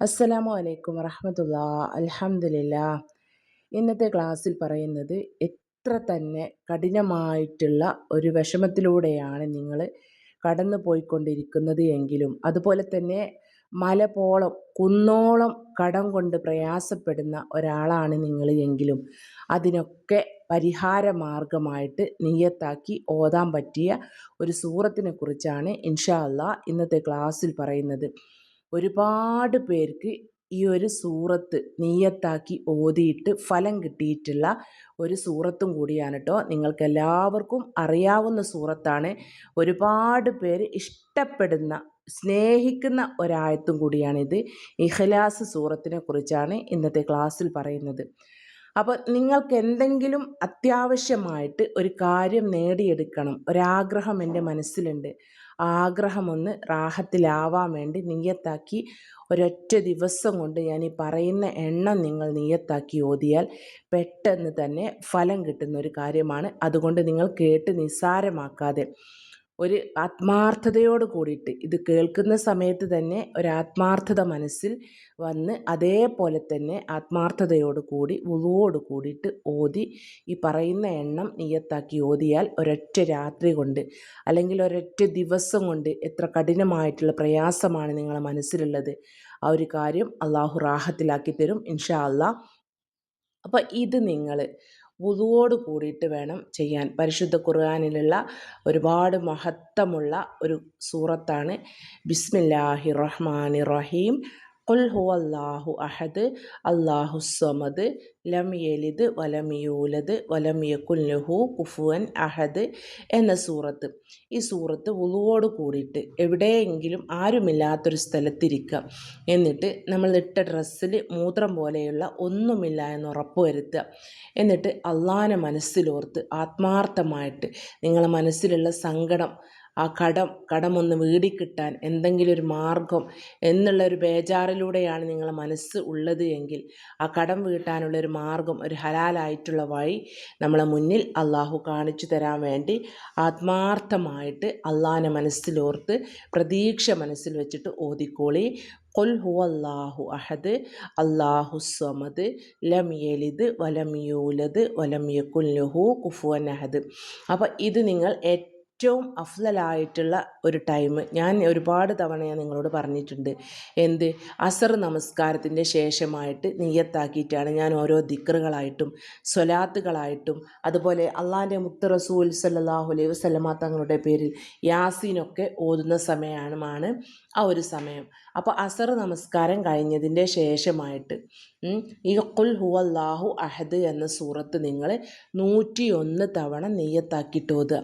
അസ്സലാമു അലൈക്കും വറഹമത്തുള്ള. അലഹമില്ല ഇന്നത്തെ ക്ലാസ്സിൽ പറയുന്നത് എത്ര തന്നെ കഠിനമായിട്ടുള്ള ഒരു വിഷമത്തിലൂടെയാണ് നിങ്ങൾ കടന്നു പോയിക്കൊണ്ടിരിക്കുന്നത് എങ്കിലും അതുപോലെ തന്നെ മലപോളം കുന്നോളം കടം കൊണ്ട് പ്രയാസപ്പെടുന്ന ഒരാളാണ് നിങ്ങൾ എങ്കിലും അതിനൊക്കെ പരിഹാര മാർഗമായിട്ട് നീയത്താക്കി ഓതാൻ പറ്റിയ ഒരു സൂറത്തിനെ കുറിച്ചാണ് ഇൻഷാ അല്ലാ ഇന്നത്തെ ക്ലാസ്സിൽ പറയുന്നത്. ഒരുപാട് പേർക്ക് ഈ ഒരു സൂറത്ത് നീയത്താക്കി ഓതിയിട്ട് ഫലം കിട്ടിയിട്ടുള്ള ഒരു സൂറത്തും കൂടിയാണ് കേട്ടോ നിങ്ങൾക്ക് എല്ലാവർക്കും അറിയാവുന്ന സൂറത്താണ്. ഒരുപാട് പേര് ഇഷ്ടപ്പെടുന്ന സ്നേഹിക്കുന്ന ഒരായത്തും കൂടിയാണിത്. ഇഖലാസ് സൂറത്തിനെ കുറിച്ചാണ് ഇന്നത്തെ ക്ലാസ്സിൽ പറയുന്നത്. അപ്പോൾ നിങ്ങൾക്ക് എന്തെങ്കിലും അത്യാവശ്യമായിട്ട് ഒരു കാര്യം നേടിയെടുക്കണം ഒരാഗ്രഹം എന്റെ മനസ്സിലുണ്ട്. ആഗ്രഹമൊന്ന് റാഹത്തിലാവാൻ വേണ്ടി നീയത്താക്കി. ഒരൊറ്റ ദിവസം കൊണ്ട് ഞാൻ ഈ പറയുന്ന എണ്ണം നിങ്ങൾ നീയത്താക്കി ഓതിയാൽ പെട്ടെന്ന് തന്നെ ഫലം കിട്ടുന്ന ഒരു കാര്യമാണ്. അതുകൊണ്ട് നിങ്ങൾ കേട്ട് നിസ്സാരമാക്കാതെ ഒരു ആത്മാർത്ഥതയോട് കൂടിയിട്ട് ഇത് കേൾക്കുന്ന സമയത്ത് തന്നെ ഒരു ആത്മാർത്ഥത മനസ്സിൽ വന്ന് അതേപോലെ തന്നെ ആത്മാർത്ഥതയോട് കൂടി ഉളുവോട് കൂടിയിട്ട് ഓതി ഈ പറയുന്ന എണ്ണം നിയത്താക്കി ഓതിയാൽ ഒരൊറ്റ രാത്രി കൊണ്ട് അല്ലെങ്കിൽ ഒരൊറ്റ ദിവസം കൊണ്ട് എത്ര കഠിനമായിട്ടുള്ള പ്രയാസമാണ് നിങ്ങളെ മനസ്സിലുള്ളത്. ആ ഒരു കാര്യം അള്ളാഹു റാഹത്തിലാക്കി തരും ഇൻഷാ അള്ളാഹ് അപ്പോൾ ഇത് നിങ്ങൾ വുളുവോട് കൂടിയിട്ട് വേണം ചെയ്യാൻ. പരിശുദ്ധ ഖുർആാനിലുള്ള ഒരുപാട് മഹത്വമുള്ള ഒരു സൂറത്താണ്. ബിസ്മില്ലാഹി റഹ്മാനി റഹീം. ഖുൽ ഹുവല്ലാഹു അഹദ് അല്ലാഹു സമദ് ലം യലിദ് വലം യൂലദ് വലം യകുൽ ലഹു കുഫുവൻ അഹദ് എന്ന സൂറത്ത്. ഈ സൂറത്ത് ഉളുവോട് കൂടിയിട്ട് എവിടെയെങ്കിലും ആരുമില്ലാത്തൊരു സ്ഥലത്തിരിക്കുക എന്നിട്ട് നമ്മൾ ഇട്ട ഡ്രസ്സിൽ മൂത്രം പോലെയുള്ള ഒന്നുമില്ല എന്ന് ഉറപ്പ് വരുത്തുക. എന്നിട്ട് അള്ളാഹിനെ മനസ്സിലോർത്ത് ആത്മാർത്ഥമായിട്ട് നിങ്ങളെ മനസ്സിലുള്ള സങ്കടം ആ കടം കടമൊന്ന് വീടിക്കിട്ടാൻ എന്തെങ്കിലും ഒരു മാർഗം എന്നുള്ള ഒരു ബേജാറിലൂടെയാണ് നിങ്ങളെ മനസ്സ് ഉള്ളത് എങ്കിൽ ആ കടം വീട്ടാനുള്ള ഒരു മാർഗം ഒരു ഹലാലായിട്ടുള്ള വഴി നമ്മളെ മുന്നിൽ അള്ളാഹു കാണിച്ചു തരാൻ വേണ്ടി ആത്മാർത്ഥമായിട്ട് അള്ളാഹിനെ മനസ്സിലോർത്ത് പ്രതീക്ഷ മനസ്സിൽ വെച്ചിട്ട് ഓതിക്കോളി. കൊൽ ഹു അള്ളാഹു അഹദ് അള്ളാഹു സമദ് ലം യലിദ് വലം യൂലദ് വലം യക്കുല്ലഹു കുഫുവൻ അഹദ്. അപ്പോൾ ഇത് നിങ്ങൾ ഏറ്റവും ഏറ്റവും അഫ്ലലായിട്ടുള്ള ഒരു ടൈം ഞാൻ ഒരുപാട് തവണ ഞാൻ നിങ്ങളോട് പറഞ്ഞിട്ടുണ്ട്. എന്ത്? അസർ നമസ്കാരത്തിന്റെ ശേഷമായിട്ട് നീയത്താക്കിയിട്ടാണ് ഞാൻ ഓരോ ദിക്റുകളായിട്ടും സ്വലാത്തുകളായിട്ടും അതുപോലെ അള്ളാന്റെ മുക്ത റസൂൽ സല്ലാഹു അലൈഹി വസ്ലമ തങ്ങളുടെ പേരിൽ യാസീനൊക്കെ ഓതുന്ന സമയമാണ് ആ ഒരു സമയം. അപ്പോൾ അസർ നമസ്കാരം കഴിഞ്ഞതിന്റെ ശേഷമായിട്ട് ഈ കുൽ ഹു അഹദ് എന്ന സൂറത്ത് നിങ്ങൾ നൂറ്റിയൊന്ന് തവണ നെയ്യത്താക്കിയിട്ട് ഓതുക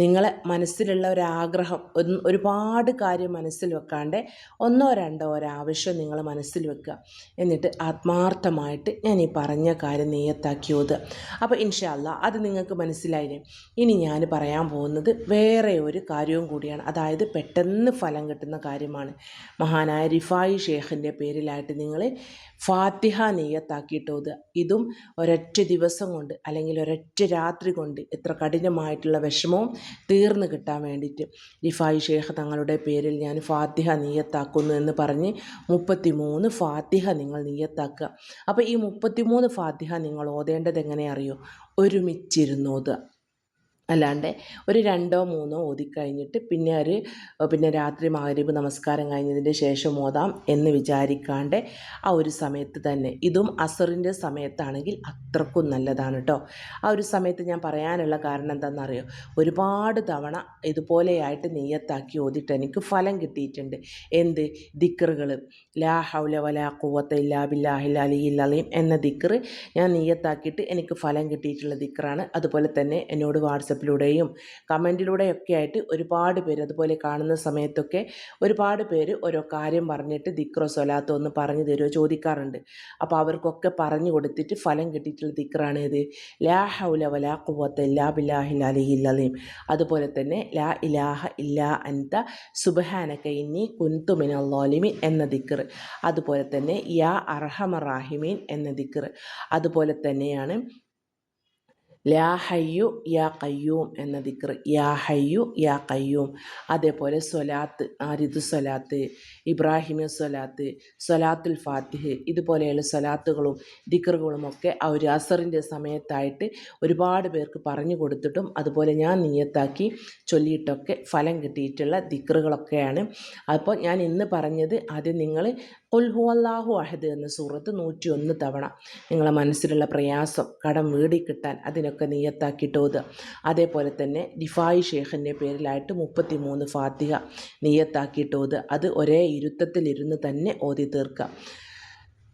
നിങ്ങളെ മനസ്സിലുള്ള ഒരാഗ്രഹം ഒരുപാട് കാര്യം മനസ്സിൽ വെക്കാണ്ട് ഒന്നോ രണ്ടോ ഒരാവശ്യം നിങ്ങൾ മനസ്സിൽ വെക്കുക. എന്നിട്ട് ആത്മാർത്ഥമായിട്ട് ഞാൻ ഈ പറഞ്ഞ കാര്യം നെയ്യത്താക്കി ഓതുക അപ്പോൾ ഇൻഷാല്ല അത് നിങ്ങൾക്ക് മനസ്സിലായില്ലേ? ഇനി ഞാൻ പറയാൻ പോകുന്നത് വേറെ ഒരു കാര്യവും കൂടിയാണ്. അതായത് പെട്ടെന്ന് ഫലം കിട്ടുന്ന കാര്യമാണ്. മഹാനായ റിഫായി ഷേഖിന്റെ പേരിലായിട്ട് നിങ്ങൾ ഫാത്തിഹ നെയ്യത്താക്കിയിട്ട് ഓതുക ഇതും ഒരൊറ്റ ദിവസം കൊണ്ട് അല്ലെങ്കിൽ ഒരൊറ്റ രാത്രി കൊണ്ട് എത്ര കഠിനമായിട്ടുള്ള വിഷമവും തീർന്നു കിട്ടാൻ വേണ്ടിയിട്ട് റിഫായി ഷേഖ് തങ്ങളുടെ പേരിൽ ഞാൻ ഫാത്തിഹ നെയ്യത്താക്കുന്നു എന്ന് പറഞ്ഞ് മുപ്പത്തി മൂന്ന് ഫാത്തിഹ നിങ്ങൾ നെയ്യത്താക്കുക. അപ്പോൾ ഈ മുപ്പത്തി മൂന്ന് ഫാത്തിഹ നിങ്ങൾ ഓതേണ്ടത് എങ്ങനെ അറിയോ? ഒരുമിച്ചിരുന്നോതുക അല്ലാണ്ട് ഒരു രണ്ടോ മൂന്നോ ഓതിക്കഴിഞ്ഞിട്ട് പിന്നെ ഒരു പിന്നെ രാത്രി മകരീബ് നമസ്കാരം കഴിഞ്ഞതിന്റെ ശേഷം ഓതാം എന്ന് വിചാരിക്കാണ്ട് ആ ഒരു സമയത്ത് തന്നെ. ഇതും അസറിന്റെ സമയത്താണെങ്കിൽ അത്രക്കും നല്ലതാണ് കേട്ടോ ആ ഒരു സമയത്ത് ഞാൻ പറയാനുള്ള കാരണം എന്താണെന്നറിയോ? ഒരുപാട് തവണ ഇതുപോലെയായിട്ട് നെയ്യത്താക്കി ഓതിട്ട് എനിക്ക് ഫലം കിട്ടിയിട്ടുണ്ട്. എന്ത്? ദിക്കറുകൾ ലാ ഹൗല വലാ കൂവത്ത ഇല്ലാ ബില്ലാഹി അലി അലീം എന്ന ദിക്കറ് ഞാൻ നെയ്യത്താക്കിയിട്ട് എനിക്ക് ഫലം കിട്ടിയിട്ടുള്ള ദിക്കറാണ് അതുപോലെ തന്നെ എന്നോട് വാട്സപ്പ് വാട്സപ്പിലൂടെയും കമന്റിലൂടെയൊക്കെ ആയിട്ട് ഒരുപാട് പേര് അതുപോലെ കാണുന്ന സമയത്തൊക്കെ ഒരുപാട് പേര് ഓരോ കാര്യം പറഞ്ഞിട്ട് ദിക്രോ സ്വലാത്തോ ഒന്ന് പറഞ്ഞു തരുമോ ചോദിക്കാറുണ്ട്. അപ്പോൾ അവർക്കൊക്കെ പറഞ്ഞു കൊടുത്തിട്ട് ഫലം കിട്ടിയിട്ടുള്ള ദിക്റാണ് ഇത് ലാ ഹൗല വലാ ലാ ഇല്ലാ ബില്ലാഹിൽ അലിഹില്ലീം അതുപോലെ തന്നെ ലാ ഇലാഹ ഇല്ലാ അൻത സുബഹാനക്ക ഇന്നി അള്ളോലിമിൻ എന്ന ദിക്ർ. അതുപോലെ തന്നെ യാ അർഹമ അർഹമറാഹിമീൻ എന്ന ദിക്ർ. അതുപോലെ തന്നെയാണ് ലാ ഹയ്യു യാ കയ്യൂം എന്ന ദിക്ർ. യാ ഹയ്യു യാ കയ്യൂം അതേപോലെ സ്വലാത്ത് ആരിദു സ്വലാത്ത് ഇബ്രാഹിമി സ്വലാത്ത് സ്വലാത്തുൽ ഫാത്തിഹ് ഇതുപോലെയുള്ള സ്വലാത്തുകളും ദിക്റുകളും ഒക്കെ ആ ഒരു അസറിന്റെ സമയത്തായിട്ട് ഒരുപാട് പേർക്ക് പറഞ്ഞു കൊടുത്തിട്ടും അതുപോലെ ഞാൻ നീയത്താക്കി ചൊല്ലിയിട്ടൊക്കെ ഫലം കിട്ടിയിട്ടുള്ള ദിക്റുകളൊക്കെയാണ്. അപ്പോൾ ഞാൻ ഇന്ന് പറഞ്ഞത് ആദ്യം നിങ്ങൾ ഉൽഹു അള്ളാഹു അഹദ് എന്ന സൂറത്ത് നൂറ്റിയൊന്ന് തവണ നിങ്ങളെ മനസ്സിലുള്ള പ്രയാസം കടം വീടി കിട്ടാൻ അതിനൊക്കെ നീയത്താക്കിയിട്ട് ഓതുക അതേപോലെ തന്നെ ഡിഫായി ഷേഖിന്റെ പേരിലായിട്ട് മുപ്പത്തി മൂന്ന് ഫാത്തിഹ നീയത്താക്കിയിട്ട് ഓതുക അത് ഒരേ ഇരുത്തത്തിലിരുന്ന് തന്നെ ഓതി തീർക്കുക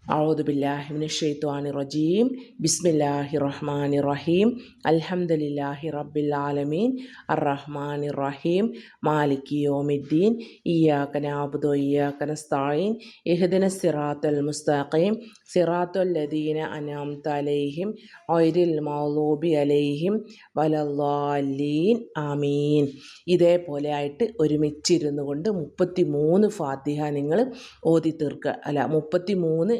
أعوذ بالله من الشيطان الرجيم بسم الله الرحمن الرحيم الحمد لله رب العالمين الرحمن الرحيم مالك يوم الدين إياك نعبد وإياك نستعين اهدنا الصراط المستقيم صراط الذين أنعمت عليهم غير المغضوب عليهم ولا الضالين ആമീൻ ഇതേപോലെ ആയിട്ട് ഒരുമിച്ചിരുന്നു കൊണ്ട് മുപ്പത്തി മൂന്ന് ഫാത്തിഹ നിങ്ങൾ ഓതി തീർക്കുക അല്ല മുപ്പത്തി മൂന്ന്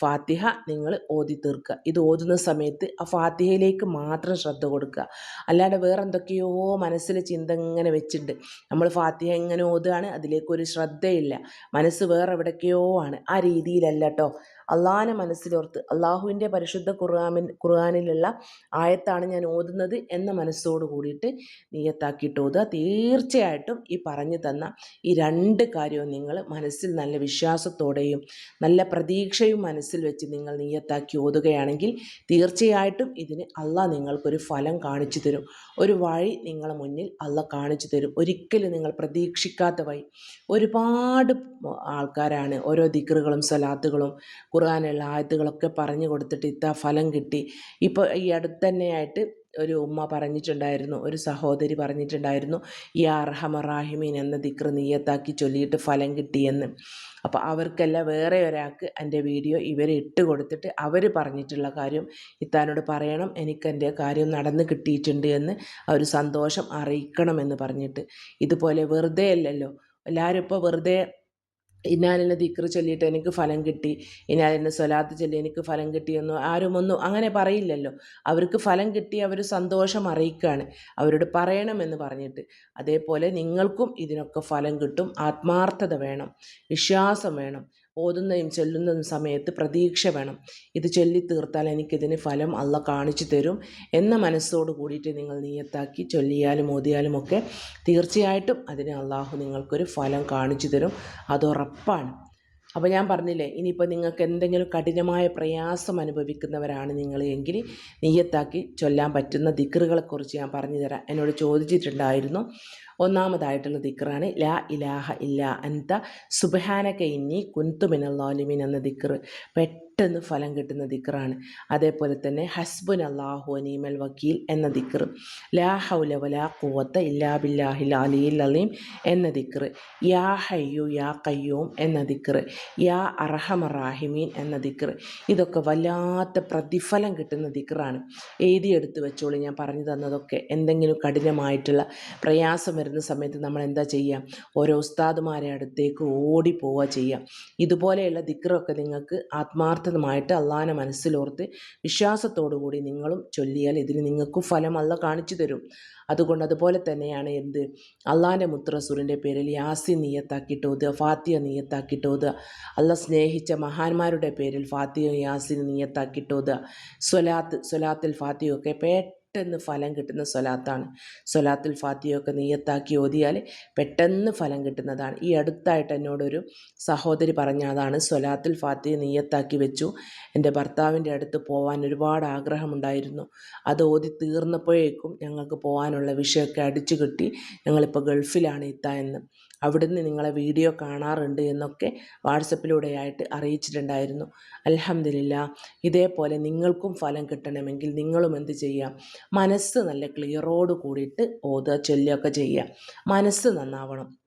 ഫാത്തിഹ നിങ്ങൾ ഓതി തീർക്കുക. ഇത് ഓതുന്ന സമയത്ത് ആ ഫാത്തിഹയിലേക്ക് മാത്രം ശ്രദ്ധ കൊടുക്കുക. അല്ലാതെ വേറെ എന്തൊക്കെയോ മനസ്സിൽ ചിന്ത ഇങ്ങനെ വെച്ചിട്ടുണ്ട്. നമ്മൾ ഫാത്തിഹ ഇങ്ങനെ ഓതുകയാണ് അതിലേക്കൊരു ശ്രദ്ധയില്ല. മനസ്സ് വേറെ എവിടേക്കെയോ ആണ്. ആ രീതിയിലല്ല കേട്ടോ അള്ളാഹാനെ മനസ്സിലോർത്ത് അള്ളാഹുവിന്റെ പരിശുദ്ധ ഖുർആാമിൻ ഖുർആാനിലുള്ള ആയത്താണ് ഞാൻ ഓതുന്നത് എന്ന മനസ്സോട് കൂടിയിട്ട് നീയത്താക്കിയിട്ട് ഓതുക. തീർച്ചയായിട്ടും ഈ പറഞ്ഞു തന്ന ഈ രണ്ട് കാര്യവും നിങ്ങൾ മനസ്സിൽ നല്ല വിശ്വാസത്തോടെയും നല്ല പ്രതീക്ഷയും മനസ്സിൽ വെച്ച് നിങ്ങൾ നീയത്താക്കി ഓതുകയാണെങ്കിൽ തീർച്ചയായിട്ടും ഇതിന് അള്ളാഹ് നിങ്ങൾക്കൊരു ഫലം കാണിച്ചു തരും. ഒരു വഴി നിങ്ങളെ മുന്നിൽ അള്ളാഹ് കാണിച്ചു തരും. ഒരിക്കലും നിങ്ങൾ പ്രതീക്ഷിക്കാത്ത വഴി. ഒരുപാട് ആൾക്കാരാണ് ഓരോ ദിക്റുകളും സലാത്തുകളും ഖുർആാനുള്ള ആയത്തുകളൊക്കെ പറഞ്ഞു കൊടുത്തിട്ട് ഇത്ത ഫലം കിട്ടി. ഇപ്പോൾ ഈ അടുത്ത് തന്നെയായിട്ട് ഒരു ഉമ്മ പറഞ്ഞിട്ടുണ്ടായിരുന്നു ഒരു സഹോദരി പറഞ്ഞിട്ടുണ്ടായിരുന്നു ഈ അർഹമറാഹിമീൻ എന്ന ദിക്ർ നീയത്താക്കി ചൊല്ലിയിട്ട് ഫലം കിട്ടിയെന്ന്. അപ്പോൾ അവർക്കല്ല വേറെ ഒരാൾക്ക് എന്റെ വീഡിയോ ഇവർ ഇട്ട് കൊടുത്തിട്ട് അവർ പറഞ്ഞിട്ടുള്ള കാര്യം ഇത്താനോട് പറയണം എനിക്ക് എന്റെ കാര്യം നടന്ന് കിട്ടിയിട്ടുണ്ട് എന്ന് ആ ഒരു സന്തോഷം അറിയിക്കണമെന്ന് പറഞ്ഞിട്ട്. ഇതുപോലെ വെറുതെ അല്ലല്ലോ എല്ലാവരും ഇപ്പോൾ വെറുതെ ഇന്നാലിന്ന ദിക്റ് ചൊല്ലിയിട്ട് എനിക്ക് ഫലം കിട്ടി ഇന്നാലിന് സ്വലാത്ത് ചൊല്ലി എനിക്ക് ഫലം കിട്ടിയെന്നോ ആരും ഒന്നും അങ്ങനെ പറയില്ലല്ലോ. അവർക്ക് ഫലം കിട്ടി അവർ സന്തോഷം അറിയിക്കുകയാണ് അവരോട് പറയണമെന്ന് പറഞ്ഞിട്ട്. അതേപോലെ നിങ്ങൾക്കും ഇതിനൊക്കെ ഫലം കിട്ടും. ആത്മാർത്ഥത വേണം. വിശ്വാസം വേണം. ഓതുന്നതും ചൊല്ലുന്നതും സമയത്ത് പ്രതീക്ഷ വേണം. ഇത് ചൊല്ലി തീർത്താൽ എനിക്കിതിന് ഫലം അള്ള കാണിച്ചു തരും എന്ന മനസ്സോട് കൂടിയിട്ട് നിങ്ങൾ നീയത്താക്കി ചൊല്ലിയാലും ഓതിയാലും ഒക്കെ തീർച്ചയായിട്ടും അതിന് അള്ളാഹു നിങ്ങൾക്കൊരു ഫലം കാണിച്ചു തരും. അതുറപ്പാണ്. അപ്പോൾ ഞാൻ പറഞ്ഞില്ലേ ഇനിയിപ്പോൾ നിങ്ങൾക്ക് എന്തെങ്കിലും കഠിനമായ പ്രയാസം അനുഭവിക്കുന്നവരാണ് നിങ്ങൾ എങ്കിൽ നീയത്താക്കി ചൊല്ലാൻ പറ്റുന്ന ദിക്റുകളെക്കുറിച്ച് ഞാൻ പറഞ്ഞു തരാം എന്നോട് ചോദിച്ചിട്ടുണ്ടായിരുന്നു. ഒന്നാമതായിട്ടുള്ള ദിക്റാണ് ലാ ഇലാഹ ഇല്ല അന്ത സുബഹാനക ഇന്നി കുന്തുമിനല്ലാലിമിൻ എന്ന ദിക്റ് പെട്ടെന്ന് ഫലം കിട്ടുന്ന ദിക്റാണ്. അതേപോലെ തന്നെ ഹസ്ബുൻ അള്ളാഹു അനീമൽ വക്കീൽ എന്ന ദിക്ർ. ലാ ഹൗല വലാ ഇല്ലാ ബില്ലാഹിൽ അലിയിൽ അലീം എന്ന ദിക്ർ. യാ ഹയ്യു യാ കയ്യൂം എന്ന ദിക്ർ. യാ അറഹമറാഹിമീൻ എന്ന ദിക്ർ. ഇതൊക്കെ വല്ലാത്ത പ്രതിഫലം കിട്ടുന്ന ദിക്റാണ്. എഴുതിയെടുത്ത് വെച്ചോളൂ ഞാൻ പറഞ്ഞു തന്നതൊക്കെ. എന്തെങ്കിലും കഠിനമായിട്ടുള്ള പ്രയാസം വരുന്ന സമയത്ത് നമ്മൾ എന്താ ചെയ്യുക ഓരോ ഉസ്താദുമാരെ അടുത്തേക്ക് ഓടി പോവുക ചെയ്യുക ഇതുപോലെയുള്ള ദിക്റൊക്കെ നിങ്ങൾക്ക് ആത്മാർത്ഥ ആത്മാർത്ഥമായിട്ട് അള്ളാഹാനെ മനസ്സിലോർത്ത് വിശ്വാസത്തോടു കൂടി നിങ്ങളും ചൊല്ലിയാൽ ഇതിന് നിങ്ങൾക്ക് ഫലം അല്ല കാണിച്ചു തരും. അതുകൊണ്ട് അതുപോലെ തന്നെയാണ് എന്ത്? അള്ളാഹാന്റെ മുത്രസുറിന്റെ പേരിൽ യാസി നീയത്താക്കിയിട്ട് ഓതുക ഫാത്തിയ നീയത്താക്കിയിട്ട് ഓതുക. അല്ല സ്നേഹിച്ച മഹാന്മാരുടെ പേരിൽ ഫാത്തിയ യാസിൻ നീയത്താക്കിയിട്ട് ഓതുക. സ്വലാത്ത് സ്വലാത്തിൽ ഫാത്തിയൊക്കെ പേ പെട്ടെന്ന് ഫലം കിട്ടുന്ന സ്വലാത്താണ്. സ്വലാത്തുൽ ഫാത്തിയൊക്കെ നീയത്താക്കി ഓതിയാൽ പെട്ടെന്ന് ഫലം കിട്ടുന്നതാണ്. ഈ അടുത്തായിട്ട് എന്നോടൊരു സഹോദരി പറഞ്ഞതാണ് സ്വലാത്തുൽ ഫാത്തി നീയത്താക്കി വെച്ചു. എന്റെ ഭർത്താവിന്റെ അടുത്ത് പോകാൻ ഒരുപാട് ആഗ്രഹമുണ്ടായിരുന്നു. അത് ഓതി തീർന്നപ്പോഴേക്കും ഞങ്ങൾക്ക് പോകാനുള്ള വിഷയമൊക്കെ അടിച്ചു കിട്ടി ഞങ്ങളിപ്പോൾ ഗൾഫിലാണ് ഇത്ത എന്ന്. അവിടുന്ന് നിങ്ങളെ വീഡിയോ കാണാറുണ്ട് എന്നൊക്കെ വാട്സപ്പിലൂടെയായിട്ട് അറിയിച്ചിട്ടുണ്ടായിരുന്നു. അലഹമില്ല ഇതേപോലെ നിങ്ങൾക്കും ഫലം കിട്ടണമെങ്കിൽ നിങ്ങളും എന്ത് ചെയ്യാം? മനസ്സ് നല്ല ക്ലിയറോട് കൂടിയിട്ട് ഓതുക ചൊല്ലുകയൊക്കെ ചെയ്യുക. മനസ്സ് നന്നാവണം.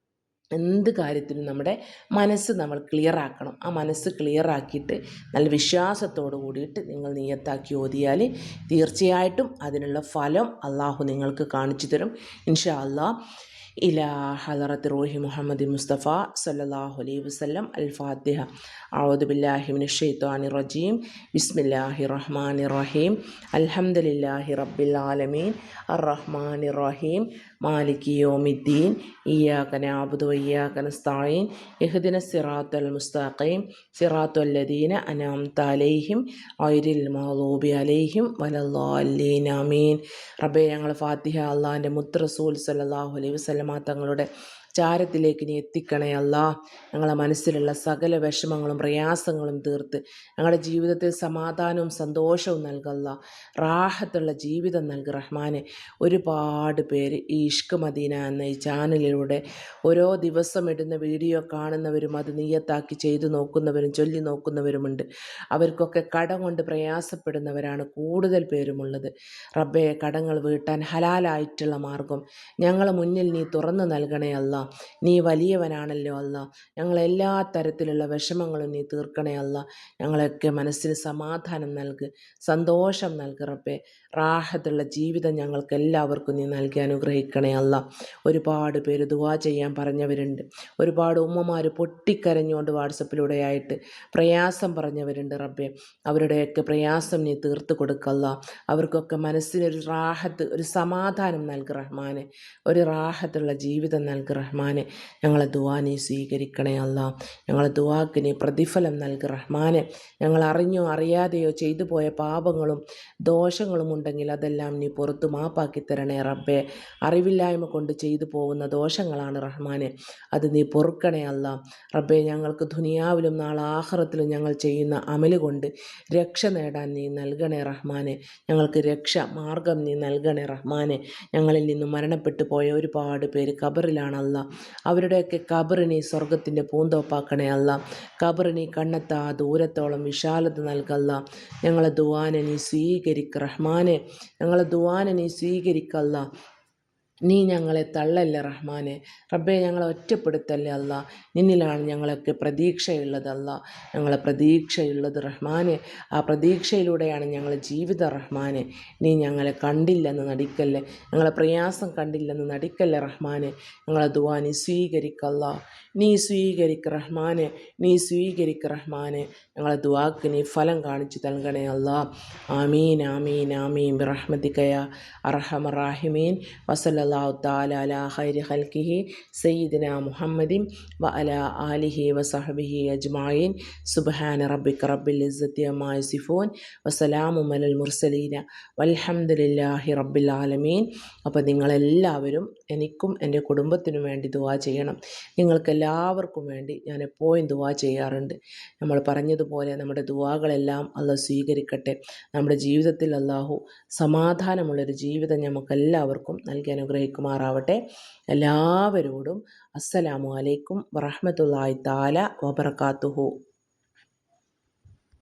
എന്ത് കാര്യത്തിനും നമ്മുടെ മനസ്സ് നമ്മൾ ക്ലിയർ ആക്കണം ആ മനസ്സ് ക്ലിയർ ആക്കിയിട്ട് നല്ല വിശ്വാസത്തോട് കൂടിയിട്ട് നിങ്ങൾ നീയത്താക്കി ഓതിയാൽ തീർച്ചയായിട്ടും അതിനുള്ള ഫലം അള്ളാഹു നിങ്ങൾക്ക് കാണിച്ചു തരും. ഇൻഷാ അള്ളാഹ് ഇലാ ഹലറത്ത് റോഹി മുഹമ്മദ് മുസ്തഫ സല്ലാഹു അലൈഹി വസ്ലം അൽ ഫാത്തിഹ ഔദുബില്ലാഹിമിൻ ഷെയ്ത്താനി റജീം. ബിസ്മില്ലാഹി റഹ്മാൻ റഹീം. അലഹമുല്ലാഹി റബ്ബിൽ ആലമീൻ. അർ റഹ്മാൻ റഹീം. മാലിക് യോമിദ്ദീൻ ഇയാക്കന ആബുദോ ഇയാക്കന സ്ഥായീൻ ഇഹ്ദിന സിറാത്തൽ മുസ്താഖീം സിറാത്തുല്ലദീന അനാം താലേഹിം ഐരിൽ മഹലൂബി അലൈഹിം വലല്ലാലീൻ അമീൻ റബ്ബെ ഞങ്ങൾ ഫാത്തിഹ അള്ളാഹിന്റെ മുത്ത് റസൂൽ സല്ലാഹു അലൈഹി വസല്ലമ തങ്ങളുടെ ചാരത്തിലേക്ക് നീ എത്തിക്കണേ അല്ലാ. ഞങ്ങളെ മനസ്സിലുള്ള സകല വിഷമങ്ങളും പ്രയാസങ്ങളും തീർത്ത് ഞങ്ങളുടെ ജീവിതത്തിൽ സമാധാനവും സന്തോഷവും നൽകല്ല. റാഹത്തുള്ള ജീവിതം നൽകി റഹ്മാനെ. ഒരുപാട് പേര് ഈ ഇഷ്ക് മദീന എന്ന ഈ ചാനലിലൂടെ ഓരോ ദിവസം ഇടുന്ന വീഡിയോ കാണുന്നവരും അത് നീയത്താക്കി ചെയ്തു നോക്കുന്നവരും ചൊല്ലി നോക്കുന്നവരുമുണ്ട്. അവർക്കൊക്കെ കടം കൊണ്ട് പ്രയാസപ്പെടുന്നവരാണ് കൂടുതൽ പേരുമുള്ളത്. റബ്ബയെ കടങ്ങൾ വീട്ടാൻ ഹലാലായിട്ടുള്ള മാർഗം ഞങ്ങൾ മുന്നിൽ നീ തുറന്നു നൽകണേ അല്ല. നീ വലിയവനാണല്ലോ അല്ല. ഞങ്ങളെല്ലാ തരത്തിലുള്ള വിഷമങ്ങളും നീ തീർക്കണേ അല്ല. ഞങ്ങളൊക്കെ മനസ്സിന് സമാധാനം നൽക് സന്തോഷം നൽക് റബ്ബെ. റാഹത്തുള്ള ജീവിതം ഞങ്ങൾക്ക് എല്ലാവർക്കും നീ നൽകി അനുഗ്രഹിക്കണേ അല്ല. ഒരുപാട് പേര് ദുവാ ചെയ്യാൻ പറഞ്ഞവരുണ്ട്. ഒരുപാട് ഉമ്മമാർ പൊട്ടിക്കരഞ്ഞുകൊണ്ട് വാട്സപ്പിലൂടെ ആയിട്ട് പ്രയാസം പറഞ്ഞവരുണ്ട് റബ്ബെ. അവരുടെയൊക്കെ പ്രയാസം നീ തീർത്ത് കൊടുക്കല്ല അവർക്കൊക്കെ മനസ്സിനൊരു റാഹത്ത് ഒരു സമാധാനം നൽകി റഹ്മാനെ. ഒരു റാഹത്തുള്ള ജീവിതം നൽകി റഹ്മാനെ. ഞങ്ങളെ ദുവാ നീ സ്വീകരിക്കണേ അല്ല. ഞങ്ങളെ ദുവാക്ക് നീ പ്രതിഫലം നൽകി റഹ്മാനെ. ഞങ്ങൾ അറിഞ്ഞോ അറിയാതെയോ ചെയ്തു പോയ പാപങ്ങളും ദോഷങ്ങളും ഉണ്ടെങ്കിൽ അതെല്ലാം നീ പുറത്തു മാപ്പാക്കി തരണേ റബ്ബെ. അറിവില്ലായ്മ കൊണ്ട് ചെയ്തു പോകുന്ന ദോഷങ്ങളാണ് റഹ്മാനെ. അത് നീ പൊറുക്കണേ അല്ല. റബ്ബെ ഞങ്ങൾക്ക് ദുനിയാവിലും നാളെ ആഹ്റത്തിലും ഞങ്ങൾ ചെയ്യുന്ന അമൽ കൊണ്ട് രക്ഷ നേടാൻ നീ നൽകണേ റഹ്മാനെ. ഞങ്ങൾക്ക് രക്ഷ മാർഗം നീ നൽകണേ റഹ്മാനെ. ഞങ്ങളിൽ നിന്ന് മരണപ്പെട്ടു പോയ ഒരുപാട് പേര് ഖബറിലാണല്ല അവരുടെയൊക്കെ കബറിനി സ്വർഗത്തിന്റെ പൂന്തോപ്പാക്കണേ അല്ല. കബറിനി കണ്ണെത്താ ദൂരത്തോളം വിശാലത നൽകല്ല. ഞങ്ങളെ ദുവാനെ നീ സ്വീകരിക്ക റഹ്മാനെ. ഞങ്ങളെ ദുവാനെ നീ സ്വീകരിക്കല്ല. നീ ഞങ്ങളെ തള്ളല്ല റഹ്മാനെ? റബ്ബെ ഞങ്ങളെ ഒറ്റപ്പെടുത്തല്ലേ അല്ല? നിന്നിലാണ് ഞങ്ങളൊക്കെ പ്രതീക്ഷയുള്ളതല്ല ഞങ്ങളെ പ്രതീക്ഷയുള്ളത് റഹ്മാനെ. ആ പ്രതീക്ഷയിലൂടെയാണ് ഞങ്ങളെ ജീവിത റഹ്മാനെ. നീ ഞങ്ങളെ കണ്ടില്ലെന്ന് നടിക്കല്ലേ? ഞങ്ങളെ പ്രയാസം കണ്ടില്ലെന്ന് നടിക്കല്ലേ റഹ്മാനെ? ഞങ്ങളെ ദുവാ സ്വീകരിക്കല്ല നീ സ്വീകരിക്ക റഹ്മാനെ. നീ സ്വീകരിക്ക റഹ്മാനെ. ഞങ്ങളെ ദുവാക്ക് നീ ഫലം കാണിച്ചു നൽകണേ അല്ല. ആമീൻ ആമീൻ ആമീൻ. ബിറഹ്മതിക്കയ അറഹമറാഹിമീൻ വസല്ല അള്ളാഹു താല അല ഹൈരി ഹൽക്കിഹി സയ്യിദിന മുഹമ്മദിൻ വ അല ആലിഹി വസഹബിഹി അജ്മായിൻ സുബഹാന റബ്ബിക്ക് റബ്ബിൽ സിഫോൻ വസലാമു മലൽ മുർസലീന. വൽഹംദുലില്ലാഹി റബ്ബിൽ ആലമീൻ. അപ്പോൾ നിങ്ങളെല്ലാവരും എനിക്കും എന്റെ കുടുംബത്തിനും വേണ്ടി ദുവാ ചെയ്യണം. നിങ്ങൾക്കെല്ലാവർക്കും വേണ്ടി ഞാൻ എപ്പോഴും ദുവാ ചെയ്യാറുണ്ട്. നമ്മൾ പറഞ്ഞതുപോലെ നമ്മുടെ ദുവാകളെല്ലാം അള്ളാഹ് സ്വീകരിക്കട്ടെ. നമ്മുടെ ജീവിതത്തിൽ അള്ളാഹു സമാധാനമുള്ളൊരു ജീവിതം നമുക്കെല്ലാവർക്കും നൽകി അനുഗ്രഹിക്കുമാറാവട്ടെ. എല്ലാവരോടും അസ്സലാമു അലൈക്കും വറഹമത്തല്ലാഹി താല വബർക്കാത്തുഹു